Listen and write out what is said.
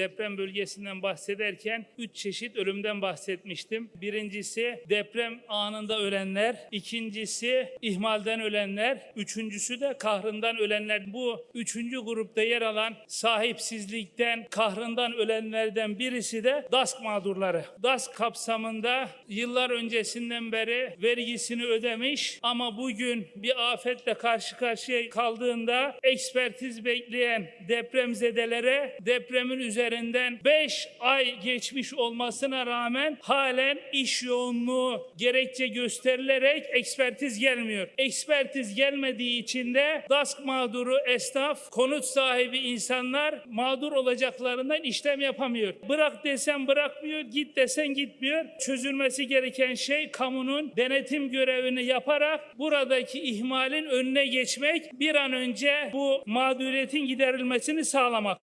Deprem bölgesinden bahsederken üç çeşit ölümden bahsetmiştim. Birincisi deprem anında ölenler, ikincisi ihmalden ölenler, üçüncüsü de kahrından ölenler. Bu üçüncü grupta yer alan sahipsizlikten, kahrından ölenlerden birisi de DASK mağdurları. DASK kapsamında yıllar öncesinden beri vergisini ödemiş ama bugün bir afetle karşı karşıya kaldığında ekspertiz bekleyen depremzedelere depremin üzerinden 5 ay geçmiş olmasına rağmen halen iş yoğunluğu gerekçe gösterilerek ekspertiz gelmiyor. Ekspertiz gelmediği için de DASK mağduru esnaf, konut sahibi insanlar mağdur olacaklarından işlem yapamıyor. Bırak desen bırakmıyor, git desen gitmiyor. Çözülmesi gereken şey kamunun denetim görevini yaparak buradaki ihmalin önüne geçmek, bir an önce bu mağduriyetin giderilmesini sağlamak.